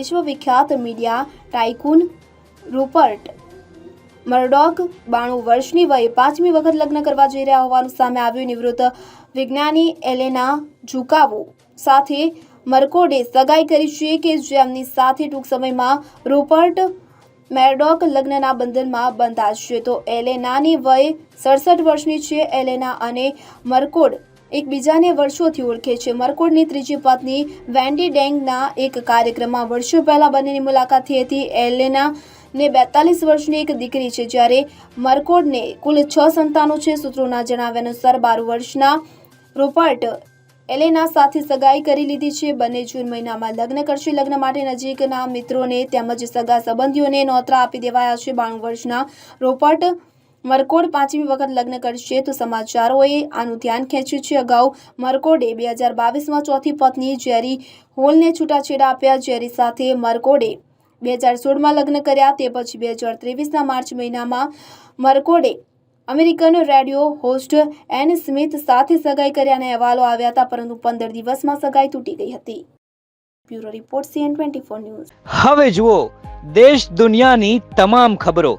વિશ્વવિખ્યાત media ટાઇકૂન રૂપર્ટ મર્ડોક બાણું વર્ષની વયે પાંચમી વખત લગ્ન કરવા જઈ રહ્યા હોવાનું સામે આવ્યું. નિવૃત્ત વિજ્ઞાની એલેના ઝુકાવો સાથે મરકોડે સગાઈ કરી છે કે જેમની સાથે ટૂંક સમયમાં રૂપર્ટ મેરડોક લગ્નના બંધનમાં બંધાશે. તો એલેનાની વય સડસઠ વર્ષની છે. એલેના અને મરકોડ એકબીજાને વર્ષોથી ઓળખે છે. મરકોડની ત્રીજી પત્ની વેન્ડી ડેંગના એક કાર્યક્રમમાં વર્ષો પહેલા બંનેની મુલાકાત થઈ હતી. એલેના ને બેતાલીસ વર્ષની એક દીકરી છે, જ્યારે મરકોડને કુલ છ સંતાનો છે, સૂત્રોના જણાવ્યા અનુસાર બાર વર્ષના રોપર્ટ એલેના સાથે સગાઈ કરી લીધી છે. બંને જૂન મહિનામાં લગ્ન કરશે. લગ્ન માટે નજીકના મિત્રોને તેમજ સગા સંબંધીઓને નોતરા આપી દેવાયા છે. બાણું વર્ષના રોપર્ટ મરકોડ પાંચમી વખત લગ્ન કરશે તો સમાચારોએ આનું ધ્યાન ખેંચ્યું છે અગાઉ. મરકોડે બે હજાર બાવીસમાં ચોથી પત્ની જેરી હોલને છૂટાછેડા આપ્યા. જેરી સાથે મરકોડે બે હજાર સોળમાં લગ્ન કર્યા. તે પછી બે હજાર ત્રેવીસના માર્ચ મહિનામાં મરકોડે American radio host Ann Smith સાથે સગાઈ કર્યાના અહેવાલો આવ્યા હતા, પરંતુ પંદર દિવસમાં સગાઈ તૂટી ગઈ હતી. Bureau report CN twenty four news. હવે જુઓ, દેશ દુનિયાની તમામ ખબરો.